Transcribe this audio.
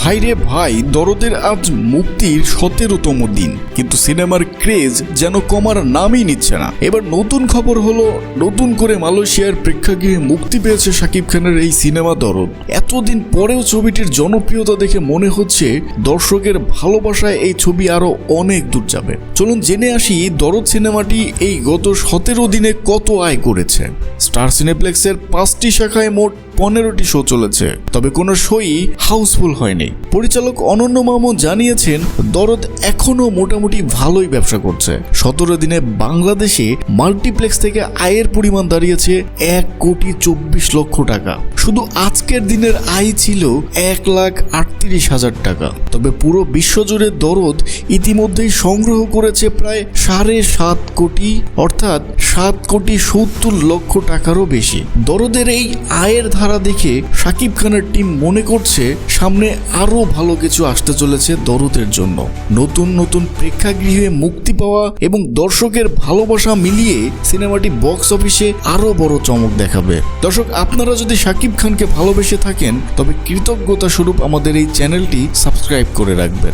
ভাইরে ভাই, দরদের আজ মুক্তির সতেরোতম দিন। কিন্তু সিনেমার ক্রেজ যেন কমার নামই নিচ্ছে না। এবার নতুন খবর হলো, নতুন করে মালয়েশিয়ার প্রেক্ষাগৃহে মুক্তি পেয়েছে শাকিব খানের এই সিনেমা দরদ। এতদিন পরেও ছবিটির জনপ্রিয়তা দেখে মনে হচ্ছে দর্শকের ভালোবাসায় এই ছবি আরও অনেক দূর যাবে। চলুন জেনে আসি, দরদ সিনেমাটি এই গত সতেরো দিনে কত আয় করেছে। স্টার সিনেপ্লেক্সের পাঁচটি শাখায় মোট পনেরোটি শো চলেছে। তবে কোনো শোই হাউসফুল হয়নি। পরিচালক অনন্য মামুন জানিয়েছেন, দরদ এখনও মোটামুটি ভালোই ব্যবসা করছে। সতেরো দিনে বাংলাদেশে মাল্টিপ্লেক্স থেকে আয়ের পরিমাণ দাঁড়িয়েছে এক কোটি চব্বিশ লক্ষ টাকা। শুধু আজকের দিনের আয় ছিল এক লাখ আটত্রিশ হাজার টাকা। তবে পুরো বিশ্বজুড়ে দরদ ইতিমধ্যেই সংগ্রহ করেছে প্রায় সাড়ে সাত কোটি, অর্থাৎ সাত কোটি সত্তর লক্ষ টাকারও বেশি। দরদের এই আয়ের ধারা দেখে শাকিব খানের টিম মনে করছে সামনে আরও ভালো কিছু আসতে চলেছে দরদের জন্য। নতুন নতুন প্রেক্ষাগৃহে মুক্তি পাওয়া এবং দর্শকের ভালোবাসা মিলিয়ে সিনেমাটি বক্স অফিসে আরও বড় চমক দেখাবে। দর্শক, আপনারা যদি শাকিব খানকে ভালোবেসে থাকেন, তবে কৃতজ্ঞতা স্বরূপ আমাদের এই চ্যানেলটি সাবস্ক্রাইব করে রাখবেন।